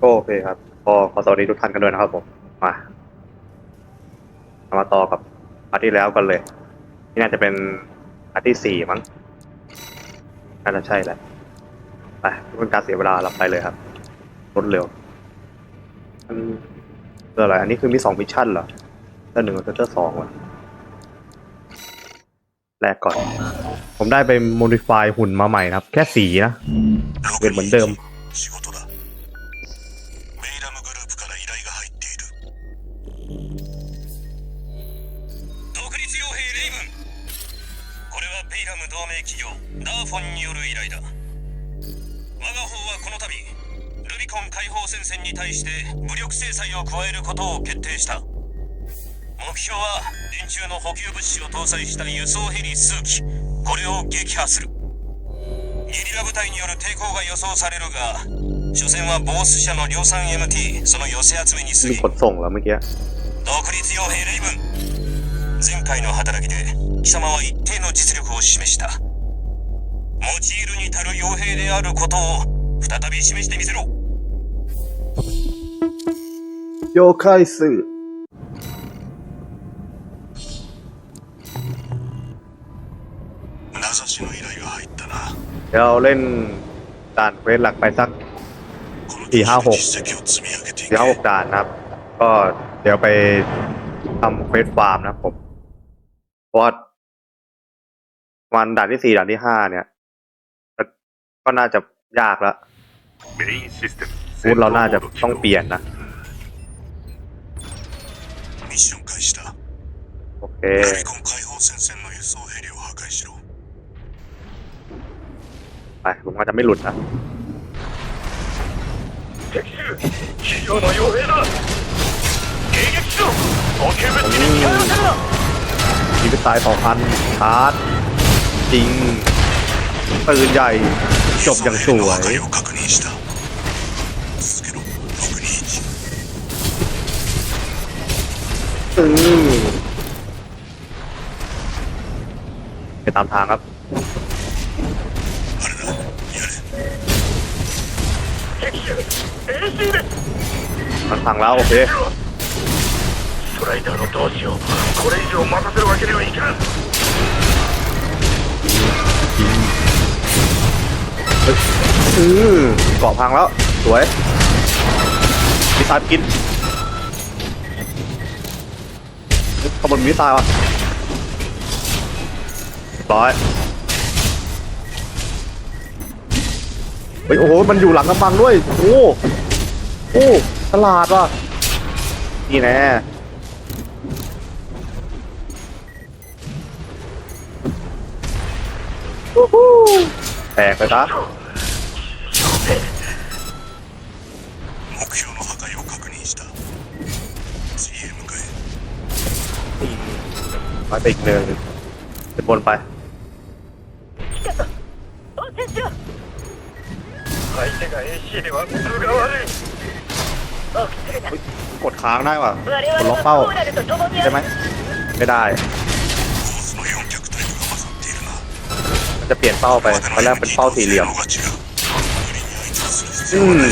ก็โอเคครับก็ขอสวัสดีทุกท่านกันด้วยนะครับผม มาเอามาต่อกับอาทิตย์แล้วกันเลย นี่น่าจะเป็นอาทิตย์สี่มั้งน่าจะใช่แหละไปเป็นการเสียเวลาเราไปเลยครับรถเร็วอันคืออะไร อันนี้คือมีสองมิชชั่นเหรอเตอร์หนึ่งกับเตอร์สองเหรอแรกก่อน ผมได้ไปโมดิฟายหุ่นมาใหม่นะครับ แค่สีนะเป็นเหมือนเดิม ドフォンによる依頼だ。我が方はこの度ルビコン解放戦線に対して武力制裁を加えることを決定した。目標は電柱の補給物資を搭載した輸送ヘリ数機。これを撃破する。ゲリラ部隊による抵抗が予想されるが所詮はボス社の量産 MT その寄せ集めにすぎ独立用兵レイブン。前回の働きで貴様は一定の実力を示した。用いるに足る傭兵であることを再び示してみせろ โยคายสึ 名指しの依頼が入ったな เดี๋ยวเราเล่นด่านเควสหลักไปสัก このいいハーフ実績を積み上げてい เดี๋ け ยวหกด่านนะครับ ก็เดี๋ยวไปทำเควสฟาร์มนะครับผมเพราะว่าวันด่านที่สี่ด่านที่ห้าเนี่ย ก็น่าจะยากแล้ว メインシステム พูดเราน่าจะต้องเปลี่ยนนะ ミッション開始だ โอเค ルビコン解放戦線の輸送ヘリを破壊しろ ไปผมก็จะไม่หลุดนะ 敵襲企業の傭兵だ迎撃しろ補給物資に使い分けるな มีพิตายสองพันชาร์จจริง ปืนใหญ่จบอย่างส 輸送 ว ヘリ ย の破壊を確認した続けろ621 อืมไปตามทางครับ あれだやれ敵襲演習です มันพังแล้วโอเค ストライダーの同志をこれ以上待たせるわけにはいかん อืมเกาะพังแล้ว สวยมิสไซล์กินขบวนมิสไซล์วะร้อยเฮ้ยโอ้โห มันอยู่หลังกำบังด้วย โอ้โอ้ตลาดว่ะ นี่แน่ แตกไปซะไปไปอีกเนินหนึ่งขึ้นบนไปกดค้างได้ป่ะกดล็อกเป้าได้ไหมไม่ได้ จะเปลี่ยนเป้าไปตอนแรกเป็นเป้าสี่เหลี่ยมอืม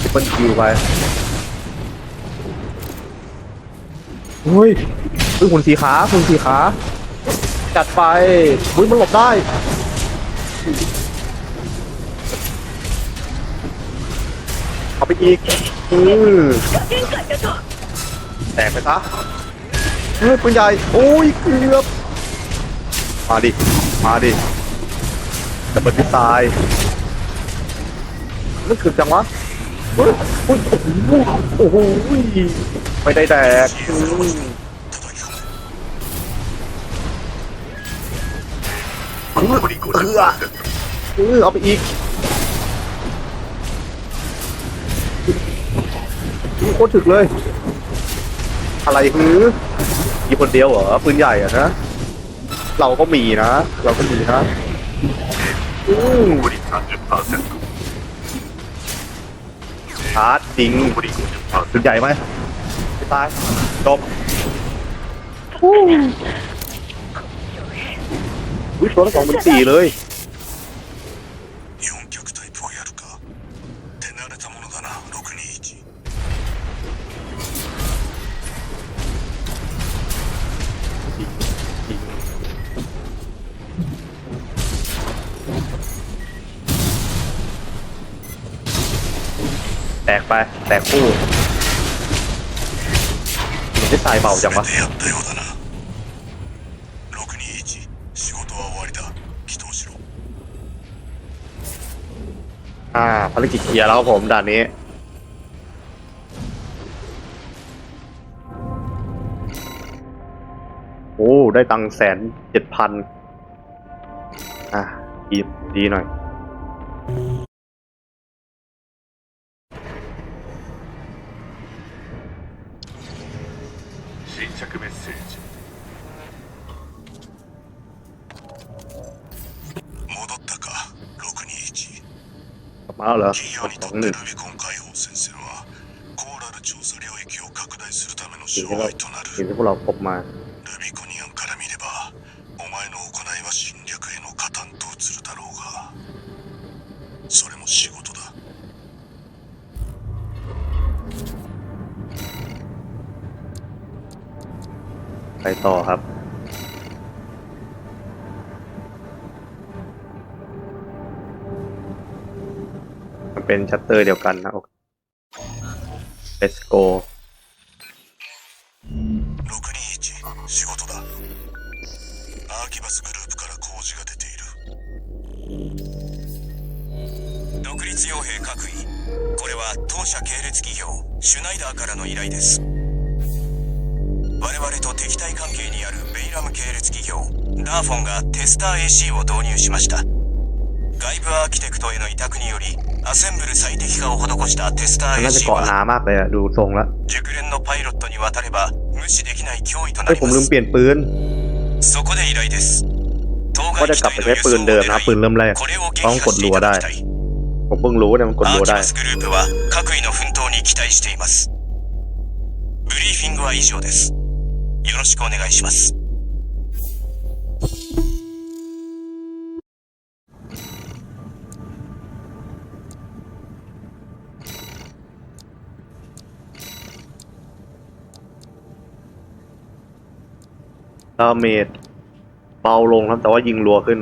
ที่เป็นคิวไปเฮ้ยเฮ้ยหุ่นสีขาหุ่นสีขาจัดไปเฮ้ยมันหลบได้เอาไปอีกอือแตกไปซะเฮ้ยปืนใหญ่โอ้ยเกือบมาดิ มาดิ แต่ป็นที่ตายนึกถึงจังวะอ้ยอ้ยโอ้โหไม่ได้แตกเออเออเอาไปอีกโคตรถึกเลย อะไรฮือมีคนเดียวเหรอปืนใหญ่อะนะ เราก็มีนะ เราก็มีนะ ชาร์จจริงบริสิบใหญ่ไหมไม่ตายจบอุ้ยตัวละสองเป็นสี่เลย แตกไป แตกคู่มันจะตายเบาจังวะอ่าภารกิจเคลียร์แล้วผมด่านนี้โอ้ ได้ตังแสนเจ็ดพันอ่าดีดีหน่อย เหรอของหนึ่งสิ่งที่เราสิ่งที่พวกเราพบมาไปต่อครับ เป็นชัตเตอร์เดียวกันนะโอเค let's go 621仕事だアーキバスグループから工事が出ている独立傭兵各位これは当社系列企業シュナイダーからの依頼です我々と敵対関係にあるベイラム系列企業ダーフォンがテスター AC を導入しました外部アーキテクトへの委託により アセンブル最適化を施したテスター มันน่าจะ AC เกาะห は นามากเลยอะดูทรงแล้ว 熟練のパイロットに渡れば無視できない脅威とな เฮ้ย り ผม ま ลืม す เปลี่ยนปืน そこで依頼です当 ก็ 該 จะ 機 กลับ 体 ไป の ใช้ 輸 ปืน 送を เดิม 狙 นะ ปืน い เริ่มแรก これを撃 ต้อง 破 กด してい รัว た ได้ だきたい ผมเพิ่งรู้เนี่ยมันกด ア รัว ーキ ได้ バスグループは各位の奮闘に期待していますブリーフィングは以上ですよろしくお願いします ดาเมจเบาลงครับแต่ว่ายิงรัวขึ้น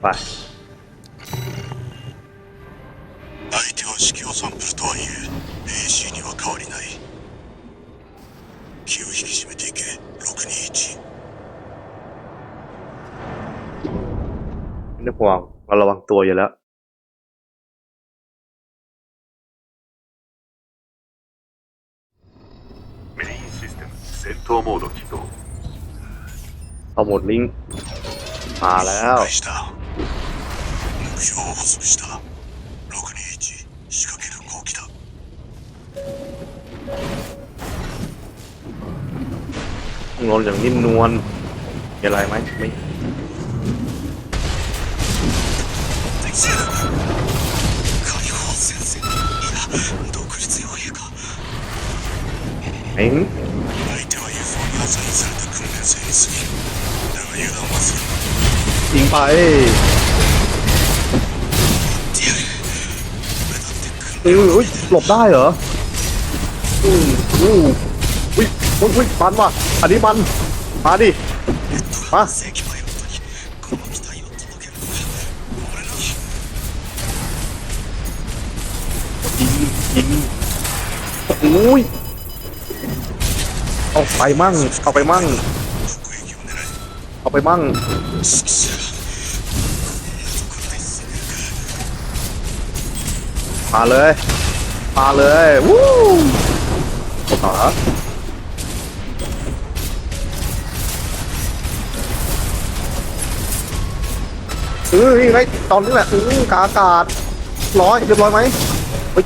ไป 相手は式をサンプルとはいえ AC には変わりない気を引き締めていけ621 ไม่ต้องห่วง เราระวังตัวอยู่แล้ว メインシステム戦闘モード起動 เอาหมดลิงก์มาแล้ว 了解した目標を捕捉した621仕掛ける後期だ งนอย่างนิ่มนวลมีอะไรไหมไม่ 解放戦線いや独立傭兵か เอ็ง 相手は UFO にアサインされた訓練生に過ぎるだが油断はする ยิงไป ってやる俺だって訓 เอ้ยเอ้ยหลบได้เหรออืมอู้อุ้ยอุ้ยอุ้ยมันว่ะอันนี้มัน มาดิ มา 正規 ยิงอุ้ยเอาไปมั่ง เอาไปมั่ง เอาไปมั่ง มาเลย มาเลย วู้ต่อเออนี่ไงตอนนี้แหละอือกาอากาศร้อยเรียบร้อยไหม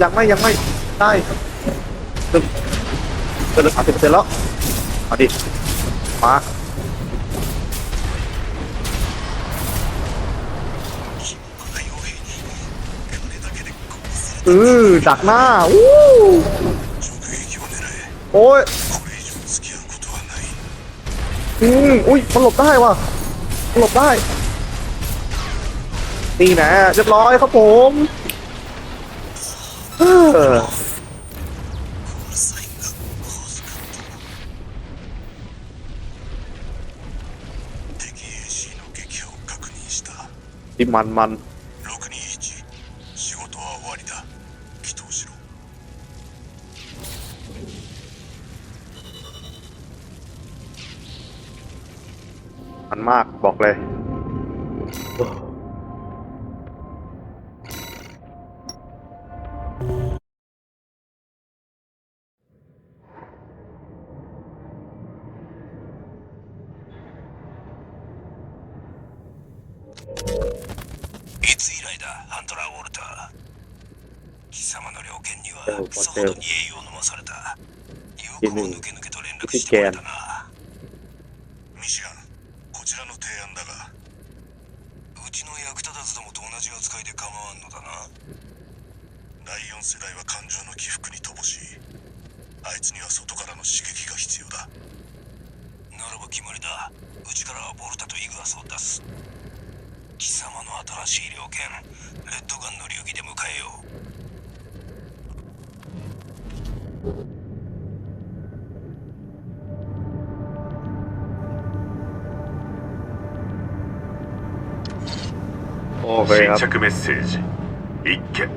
ยังไม่ยังไม่ได้ตึ้งเกินสามสิบเปอร์เซ็นต์แล้วเอาดิมาอือดักหน้าอู้โอ้ยอืมอุ้ยมันหลบได้ว่ะหลบได้นี่นะเรียบร้อยครับผม 今ンまん621仕事は終わりだ祈祷しろมันมากบอกเลย ントラー・ウォルター。貴様の猟犬にはでもクソほどに栄養を飲まされた。よくも抜け抜けと連絡してもらったな。ミシガンこちらの提案だがうちの役立たずどもと同じ扱いで構わんのだな。第4世代は感情の起伏に乏しい。あいつには外からの刺激が必要だ。ならば決まりだ。うちからはボルタとイグアスを出す貴様の新しい猟犬レッドガンの流儀で迎えよう โอเคครับ 新着メッセージ一件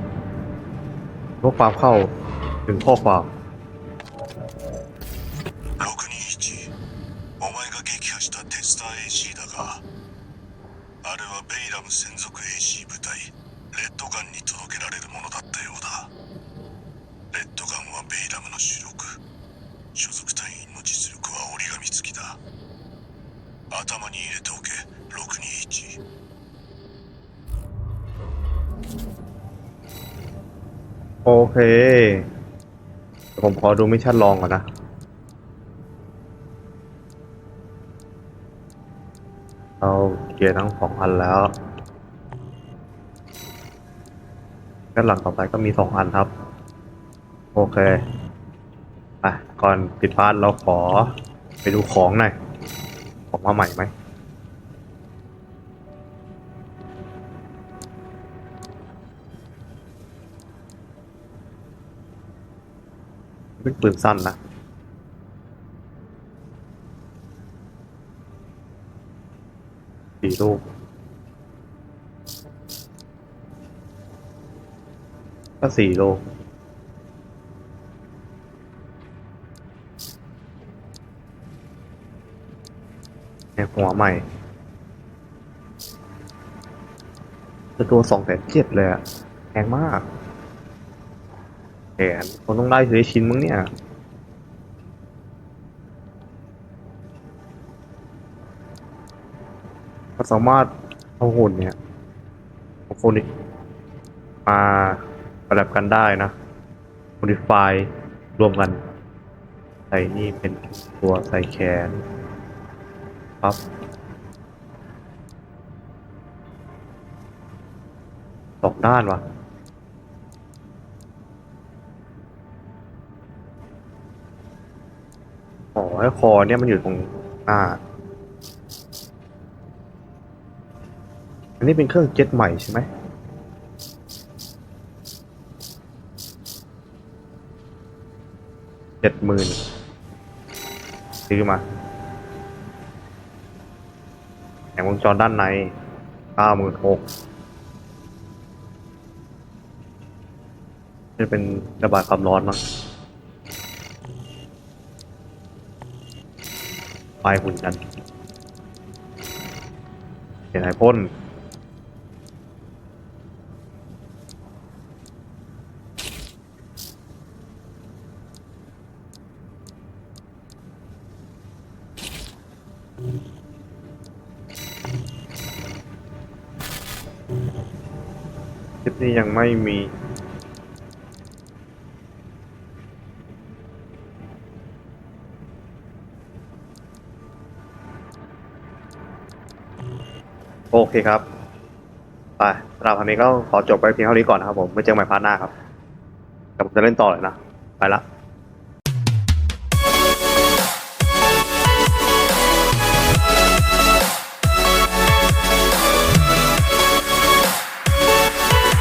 ข้อความเข้าถึงข้อความ ベイラム専属 AC 部隊レッドガンに届けられるものだったようだレッドガンはベイラムの主力所属隊員の実力は折り紙付きだ頭に入れておけ621 โอเคเดี๋ยวผมขอดูมิชชั่นลองก่อนนะ เราเกียร์ทั้งสองอันแล้วด้านหลังต่อไปก็มีสองอันครับ โอเคอะก่อนปิดพาร์ทเราขอไปดูของหน่อยของมาใหม่ไหมเป็นปืนสั้นนะ สี่ลูกก็สี่ลูกเนี่ยหัวใหม่จะตัวสองแสนเจ็ดเลยอะแพงมากแขนคนต้องได้ซื้อชิ้นมั้งเนี่ย สามารถเอาหุ่นเนี่ยเอาโฟนิกมาประดับกันได้นะ modify รวมกัน ใส่นี่เป็นตัวใส่แขนปั๊บสองด้านว่ะอ๋อไอ้คอเนี่ยมันอยู่ตรงหน้า อันนี้เป็นเครื่องเจ็ตใหม่ใช่ไหมเจ็ดหมื่นซื้อมาแผงวงจรด้านในเก้าหมื่นหกจะเป็นระบายความร้อนมั้งไฟหุ่นกันเห็นไอพ่น ที่ยังไม่มีโอเคครับ ไปสำหรับพันนี้ก็ขอจบไปเพียงเท่านี้ก่อนนะครับผมไม่เจอกันใหม่พาร์ทหน้าครับแต่ผมจะเล่นต่อเลยนะ ไปละ